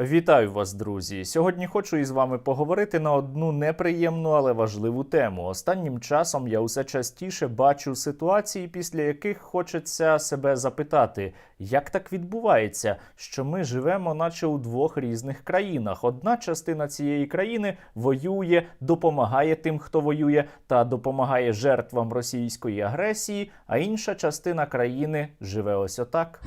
Вітаю вас, друзі! Сьогодні хочу із вами поговорити на одну неприємну, але важливу тему. Останнім часом я усе частіше бачу ситуації, після яких хочеться себе запитати, як так відбувається, що ми живемо, наче у двох різних країнах. Одна частина цієї країни воює, допомагає тим, хто воює, та допомагає жертвам російської агресії, а інша частина країни живе ось отак.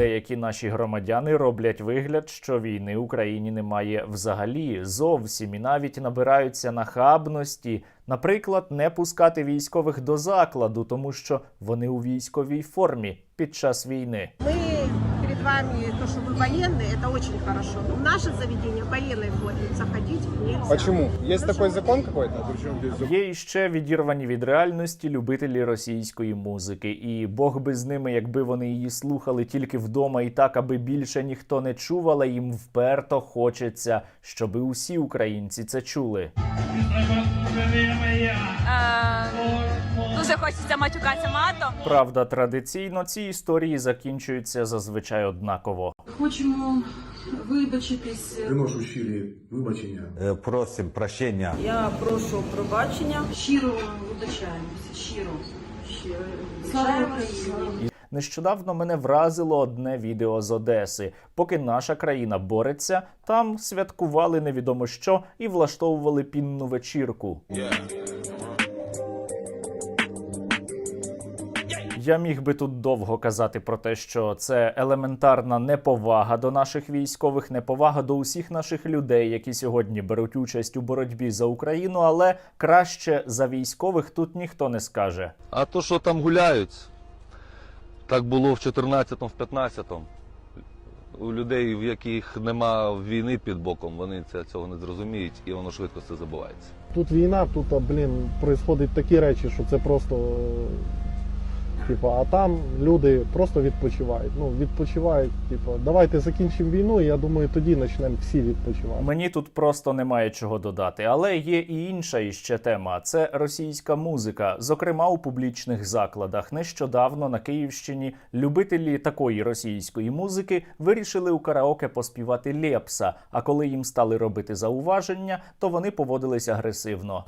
Деякі наші громадяни роблять вигляд, що війни Україні немає взагалі зовсім і навіть набираються нахабності, наприклад, не пускати військових до закладу, тому що вони у військовій формі під час війни. Мы перед вами, то, что вы военные, это очень хорошо. Но в наше заведение в военной форме заходить нельзя. Почему? Есть Ну, такой что? закон какой-то? Причем здесь Є іще відірвані від реальності любителі російської музики, і Бог би з ними, якби вони її слухали тільки вдома і так, аби більше ніхто не чув, але їм вперто хочеться, щоби усі українці це чули. Е, Дуже хочеться матюкатися матом. Правда, традиційно ці історії закінчуються зазвичай однаково. Хочемо вибачитись. Приношу щирі вибачення. Е, Просим прощення. Я прошу пробачення. Щиро вибачаємося. Щиро. Щиро. Слава Україні! Нещодавно мене вразило одне відео з Одеси. Поки наша країна бореться, там святкували невідомо що і влаштовували пінну вечірку. Я міг би тут довго казати про те, що це елементарна неповага до наших військових, неповага до усіх наших людей, які сьогодні беруть участь у боротьбі за Україну, але краще за військових тут ніхто не скаже. А то, що там гуляють, так було в 14-му, в 15-му. У людей, в яких нема війни під боком, вони це, цього не зрозуміють і воно швидко все забувається. Тут війна, тут, блін, происходять такі речі, що це просто. Типу, а там люди просто відпочивають. Ну, відпочивають, типу, давайте закінчимо війну, і я думаю, тоді почнемо всі відпочивати. Мені тут просто немає чого додати, але є і інша іще тема: це російська музика, зокрема у публічних закладах. Нещодавно на Київщині любителі такої російської музики вирішили у караоке поспівати Лепса. А коли їм стали робити зауваження, то вони поводились агресивно.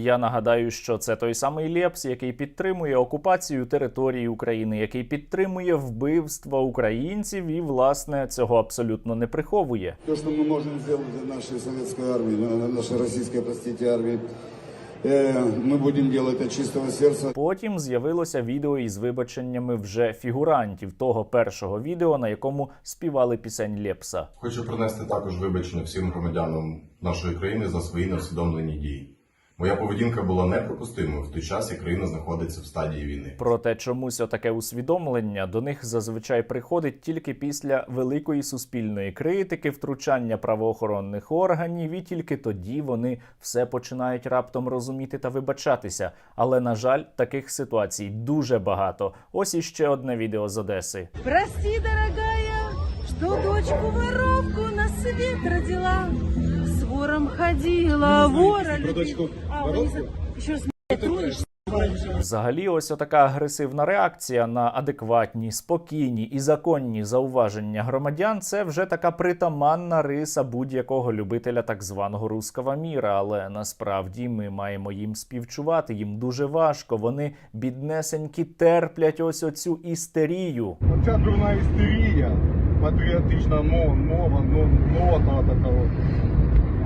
Я нагадаю, що це той самий Лепс, який підтримує окупацію території України, який підтримує вбивства українців і власне цього абсолютно не приховує. То, что мы можем сделать для нашей советской армии, на- нашей российской, простите, армии, э, мы будем делать от чистого сердца. Потім з'явилося відео із вибаченнями вже фігурантів того першого відео, на якому співали пісень Лепса. Хочу принести також вибачення всім громадянам нашої країни за свої неусвідомлені дії. Моя поведінка була неприпустимою в той час, як країна знаходиться в стадії війни. Проте чомусь отаке усвідомлення до них зазвичай приходить тільки після великої суспільної критики, втручання правоохоронних органів, і тільки тоді вони все починають раптом розуміти та вибачатися. Але на жаль, таких ситуацій дуже багато. Ось іще одне відео з Одеси. Прости, дорогая, что дочку воровку на свет родила. Вором ходила, вора любила. А, раз. Взагалі, ось отака агресивна реакція на адекватні, спокійні і законні зауваження громадян це вже така притаманна риса будь-якого любителя так званого руского міра. Але насправді ми маємо їм співчувати. Їм дуже важко. Вони біднесенькі терплять ось оцю істерію. Оця дурна істерія, патріотична мова, мова, ну, нота така.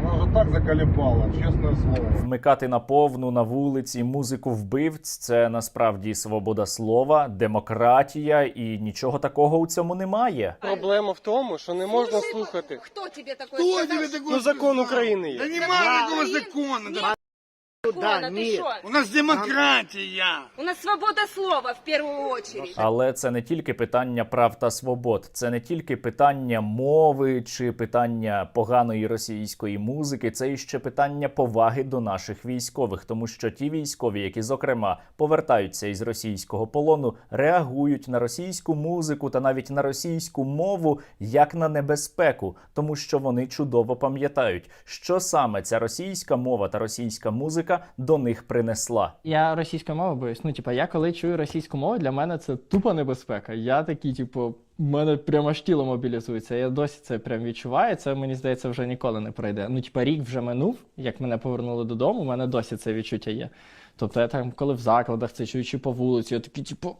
Вона вже так заколебала, чесне слово. Вмикати на повну на вулиці музику вбивць це насправді свобода слова, демократія, і нічого такого у цьому немає. Проблема в тому, що не можна слухати. Хто тобі тебе такой Ну закон? України є. Та немає такого закона. Да Закона, ты шо? У нас демократия. У нас свобода слова в первую очередь. Але це не тільки питання прав та свобод, це не тільки питання мови чи питання поганої російської музики, це іще питання поваги до наших військових, тому що ті військові, які зокрема повертаються із російського полону, реагують на російську музику та навіть на російську мову як на небезпеку, тому що вони чудово пам'ятають, що саме ця російська мова та російська музика до них принесла. Я російською мови боюсь. Ну, типа, я коли чую російську мову, для мене це тупа небезпека. Я такий, типу, в мене прямо аж тіло мобілізується. Я досі це прям відчуваю. Це мені здається вже ніколи не пройде. Ну, типа, рік вже минув, як мене повернули додому. У мене досі це відчуття є. Тобто, я там, коли в закладах це чую, чи по вулиці, я такий, типу,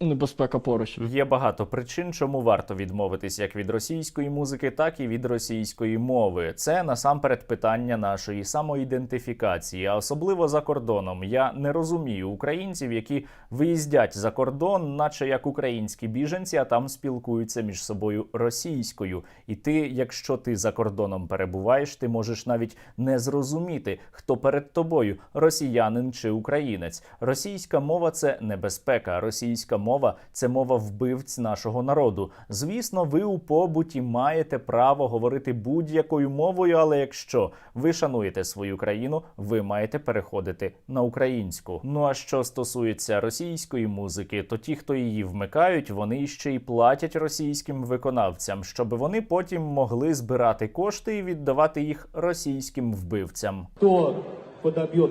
небезпека поруч. Є багато причин, чому варто відмовитись як від російської музики, так і від російської мови. Це насамперед питання нашої самоідентифікації, а особливо за кордоном. Я не розумію українців, які виїздять за кордон, наче як українські біженці, а там спілкуються між собою російською. І ти, якщо ти за кордоном перебуваєш, ти можеш навіть не зрозуміти, хто перед тобою росіянин чи українець. Російська мова це небезпека. Російська мова це мова вбивць нашого народу. Звісно, ви у побуті маєте право говорити будь-якою мовою, але якщо ви шануєте свою країну, ви маєте переходити на українську. Ну а що стосується російської музики, то ті, хто її вмикають, вони ще й платять російським виконавцям, щоб вони потім могли збирати кошти і віддавати їх російським вбивцям. Кто подобьет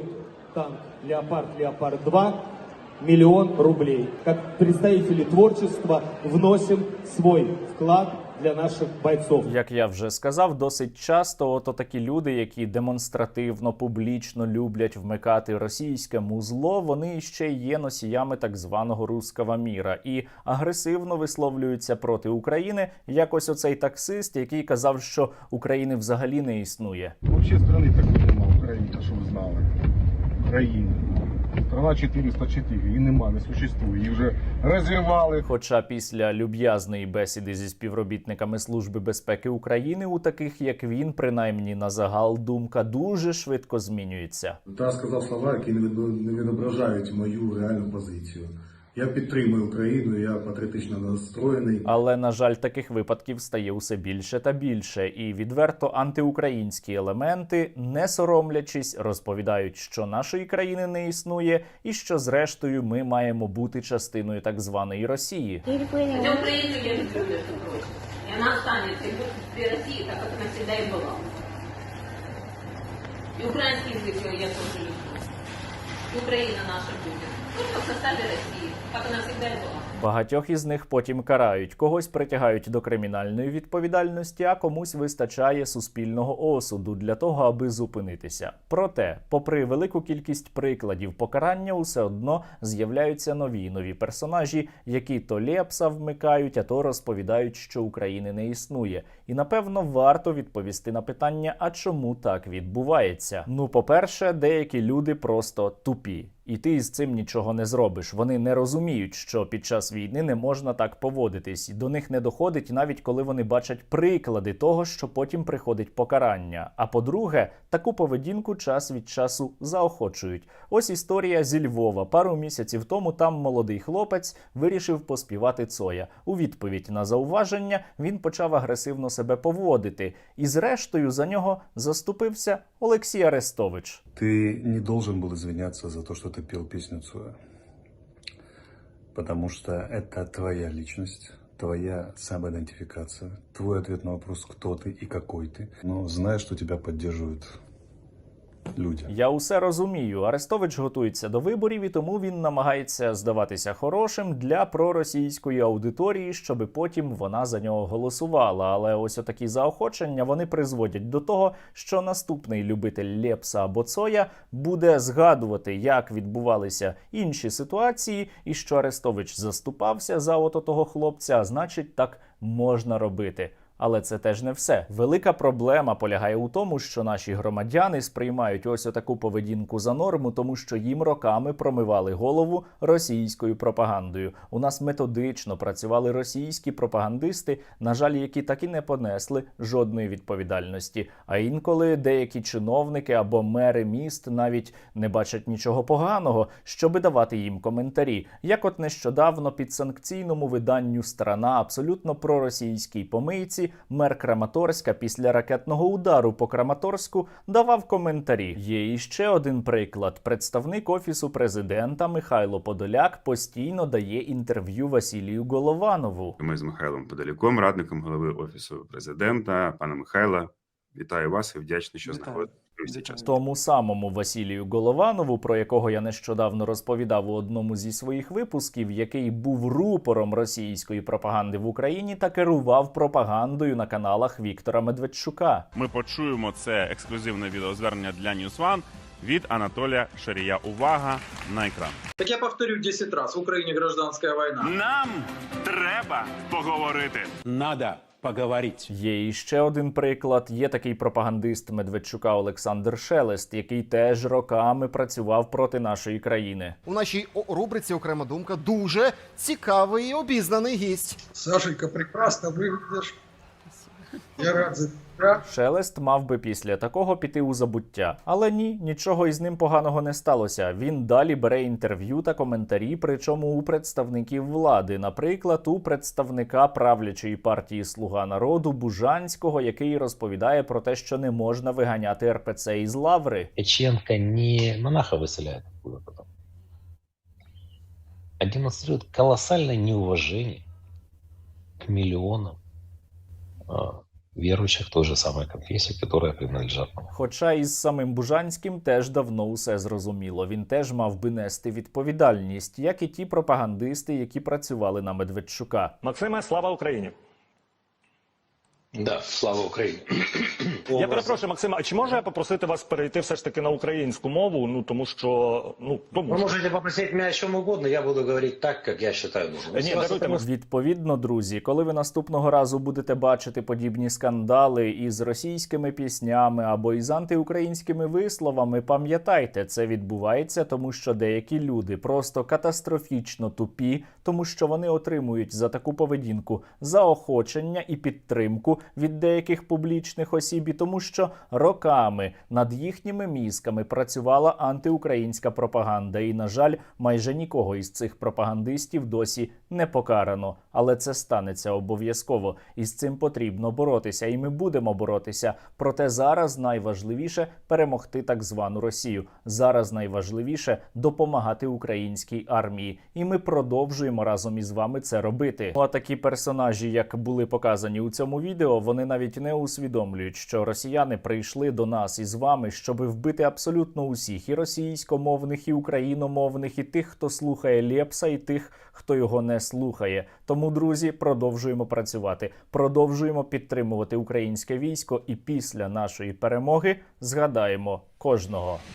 танк «Леопард Леопард-2» миллион рублей. Как представители творчества вносим свой вклад для наших бойцов. Як я вже сказав, досить часто ото такі люди, які демонстративно публічно люблять вмикати російське музло, вони ще є носіями так званого руского міра і агресивно висловлюються проти України. Якось оцей таксист, який казав, що України взагалі не існує. Вообще страны такой нема, Украина, щоб ви знали. Україна. Страна 404, її нема, не существує. Її вже розірвали. Хоча після люб'язної бесіди зі співробітниками Служби безпеки України, у таких як він, принаймні на загал, думка дуже швидко змінюється. Та сказав слова, які не відображають мою реальну позицію. Я підтримую Україну, я патріотично настроєний. Але на жаль, таких випадків стає усе більше та більше, і відверто антиукраїнські елементи, не соромлячись, розповідають, що нашої країни не існує, і що зрештою ми маємо бути частиною так званої Росії. Я люблю, между прочим. И она останется и будет при России, так как она всегда и была. И украинский язык я тоже люблю. И Украина наша будет. Только в составе России, как она всегда и была. Багатьох із них потім карають, когось притягають до кримінальної відповідальності, а комусь вистачає суспільного осуду для того, аби зупинитися. Проте, попри велику кількість прикладів покарання, усе одно з'являються нові нові персонажі, які то Лепса вмикають, а то розповідають, що України не існує. І напевно варто відповісти на питання, а чому так відбувається. Ну, по-перше, деякі люди просто тупі. І ти з цим нічого не зробиш. Вони не розуміють, що під час війни не можна так поводитись. До них не доходить навіть коли вони бачать приклади того, що потім приходить покарання. А по-друге, таку поведінку час від часу заохочують. Ось історія зі Львова. Пару місяців тому там молодий хлопець вирішив поспівати Цоя. У відповідь на зауваження він почав агресивно себе поводити, і зрештою за нього заступився Олексій Арестович. Ты не должен был извиняться за то, что ты пел песню Цоя. Потому что это твоя личность, твоя самоидентификация, твой ответ на вопрос, кто ты и какой ты. Но знай, что тебя поддерживают люди. Я усе розумію. Арестович готується до виборів, і тому він намагається здаватися хорошим для проросійської аудиторії, щоби потім вона за нього голосувала. Але ось отакі заохочення вони призводять до того, що наступний любитель Лепса або Цоя буде згадувати, як відбувалися інші ситуації, і що Арестович заступався за ото того хлопця. Значить, так можна робити. Але це теж не все. Велика проблема полягає у тому, що наші громадяни сприймають ось отаку поведінку за норму, тому що їм роками промивали голову російською пропагандою. У нас методично працювали російські пропагандисти, на жаль, які так і не понесли жодної відповідальності. А інколи деякі чиновники або мери міст навіть не бачать нічого поганого, щоби давати їм коментарі. Як от нещодавно під санкційному виданню страна абсолютно проросійській помийці мер Краматорська після ракетного удару по Краматорську давав коментарі. Є іще один приклад. Представник офісу президента Михайло Подоляк постійно дає інтерв'ю Василію Голованову. Ми з Михайлом Подоляком, радником голови офісу президента. пана Михайла. вітаю вас і вдячний, що знаходите. Тому самому Василію Голованову, про якого я нещодавно розповідав у одному зі своїх випусків, який був рупором російської пропаганди в Україні та керував пропагандою на каналах Віктора Медведчука. Ми почуємо це ексклюзивне відеозвернення для News One від Анатолія Шарія. Увага на екран. Так я повторю 10 раз. В Украине гражданская война. Нам треба поговорити. Надо поговорить. Є ще один приклад. Є такий пропагандист Медведчука Олександр Шелест, який теж роками працював проти нашої країни. У нашій рубриці окрема думка дуже цікавий і обізнаний гість. Сашенька, прекрасно выглядишь. Я рад за тебя. Шелест мав би після такого піти у забуття, але ні, нічого із ним поганого не сталося. Він далі бере інтерв'ю та коментарі, причому у представників влади, наприклад, у представника правлячої партії Слуга народу Бужанського, який розповідає про те, що не можна виганяти РПЦ із лаври. Печенко не монаха оттуда потом, а демонстрирует колоссальное неуважение к миллионам а, верующих той же самой конфессии, которая принадлежат нам. Хоча із самим Бужанським теж давно усе зрозуміло. Він теж мав би нести відповідальність, як і ті пропагандисти, які працювали на Медведчука. Максиме, слава Україні! Да, слава Україні. Я перепрошую, Максима, а чи можу я попросити вас перейти все ж таки на українську мову? Ну тому що ну тому Вы що... можете попросить меня о чем угодно, я буду говорить так, как я считаю нужным. Если Ні, вас даруйте, это Макс- Відповідно, друзі, коли ви наступного разу будете бачити подібні скандали із російськими піснями або із антиукраїнськими висловами, пам'ятайте, це відбувається, тому що деякі люди просто катастрофічно тупі, тому що вони отримують за таку поведінку заохочення і підтримку від деяких публічних осіб, і тому що роками над їхніми мізками працювала антиукраїнська пропаганда, і, на жаль, майже нікого із цих пропагандистів досі не покарано. Але це станеться обов'язково, і з цим потрібно боротися, і ми будемо боротися. Проте зараз найважливіше перемогти так звану Росію. Зараз найважливіше допомагати українській армії, і ми продовжуємо разом із вами це робити. Ну а такі персонажі, як були показані у цьому вони навіть не усвідомлюють, що росіяни прийшли до нас із вами, щоб вбити абсолютно усіх і російськомовних, і україномовних, і тих, хто слухає Лепса, і тих, хто його не слухає. Тому, друзі, продовжуємо працювати, продовжуємо підтримувати українське військо, і після нашої перемоги згадаємо кожного.